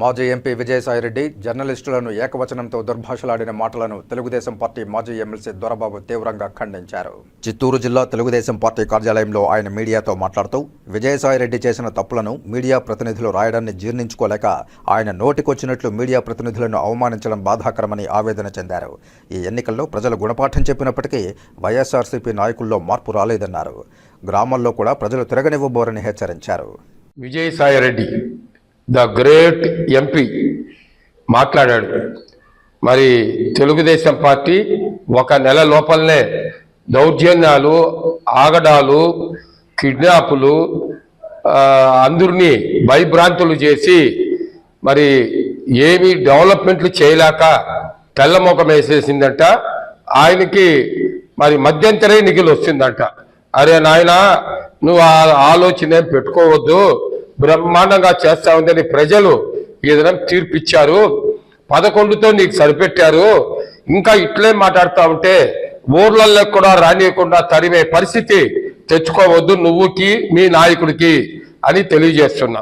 మాజీ ఎంపీ విజయసాయిరెడ్డి జర్నలిస్టులను ఏకవచనంతో దుర్భాషలాడిన మాటలను తెలుగుదేశం పార్టీ మాజీ ఎమ్మెల్సీ దొరబాబు తీవ్రంగా ఖండించారు. చిత్తూరు జిల్లా తెలుగుదేశం పార్టీ కార్యాలయంలో ఆయన మీడియాతో మాట్లాడుతూ విజయసాయిరెడ్డి చేసిన తప్పులను మీడియా ప్రతినిధులు రాయడాన్ని జీర్ణించుకోలేక ఆయన నోటికొచ్చినట్లు మీడియా ప్రతినిధులను అవమానించడం బాధాకరమని ఆవేదన చెందారు. ఈ ఎన్నికల్లో ప్రజలు గుణపాఠం చెప్పినప్పటికీ వైఎస్ఆర్సీపీ నాయకుల్లో మార్పు రాలేదన్నారు. గ్రామాల్లో కూడా ప్రజలు తిరగనివ్వబోరని హెచ్చరించారు. Vijayasai Reddy the great MP మాట్లాడాడు. మరి తెలుగుదేశం పార్టీ ఒక నెల లోపలనే దౌర్జన్యాలు ఆగడాలు కిడ్నాపులు అందరినీ భయభ్రాంతులు చేసి మరి ఏమి డెవలప్మెంట్లు చేయలేక తెల్లముఖం వేసేసిందంట. ఆయనకి మరి మధ్యంతరే నిధులు వస్తుందంట. అరే నాయనా నువ్వు ఆ ఆలోచన ఏం పెట్టుకోవద్దు. బ్రహ్మాండంగా చేస్తా ఉందని ప్రజలు ఏదైనా తీర్పిచ్చారు. పదకొండుతో నీకు సరిపెట్టారు. ఇంకా ఇట్లే మాట్లాడుతా ఉంటే ఊర్లలో కూడా రానియకుండా తరిమే పరిస్థితి తెచ్చుకోవద్దు నువ్వుకి మీ నాయకుడికి అని తెలియజేస్తున్నా.